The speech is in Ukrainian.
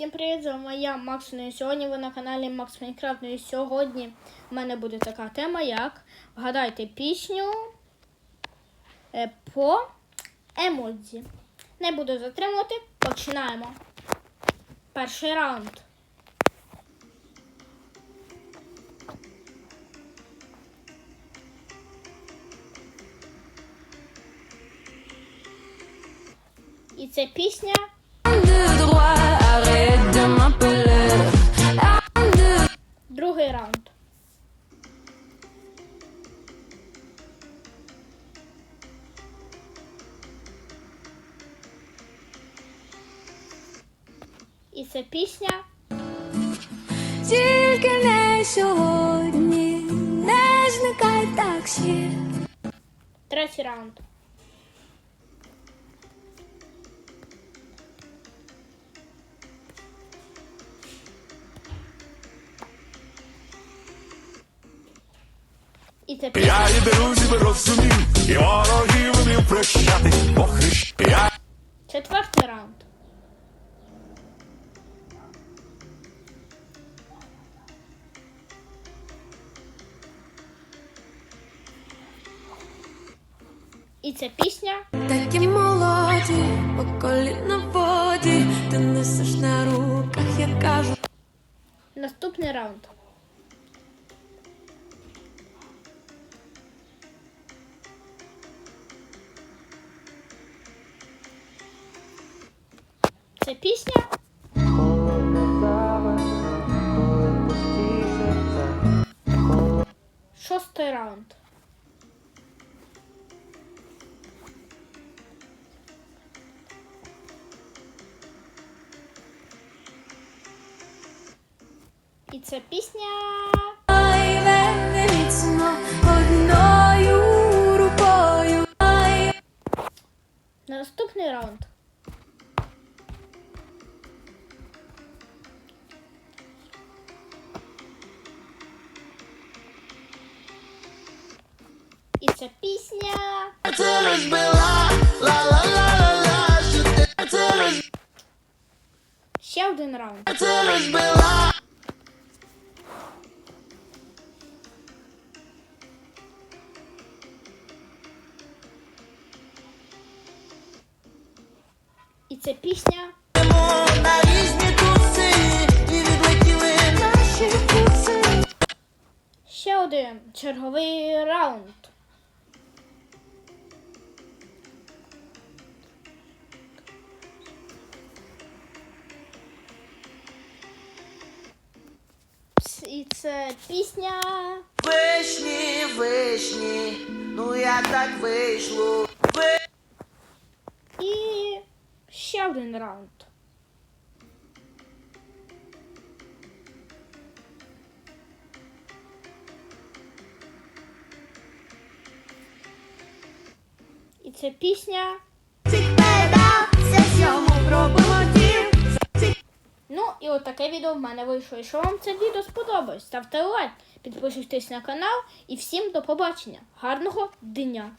Всім привіт, з вами я, Макс. Ну і сьогодні ви на каналі Макс Майнкрафт. Ну і сьогодні в мене буде така тема, як вгадайте пісню е, по емодзі. Не буду затримувати, починаємо. Перший раунд. І це пісня Другий раунд. І це пісня Тільки не сьогодні, не зникай так ще. третій раунд. І це Я і друзів розумів, і ворогів не прощати, бо хрещ. Я четвертий раунд. І це пісня Такі молоді, по коліна в воді, ти несеш на руках, я кажу. Наступний раунд. Це пісня. Шостий раунд. І це пісня. Ай, вени міцно одною рукою. Ай, Наступний раунд. І це пісня. Ще один раунд. І це пісня. на різні туси і відлетіли наші куси. Ще один черговий раунд. Це пісня. Вишні, вишні, ну як так вийшло. Ви... І ще один раунд. І це пісня. Ну і от таке відео в мене вийшло. Якщо вам це відео сподобалось, ставте лайк, підписуйтесь на канал і всім до побачення. Гарного дня!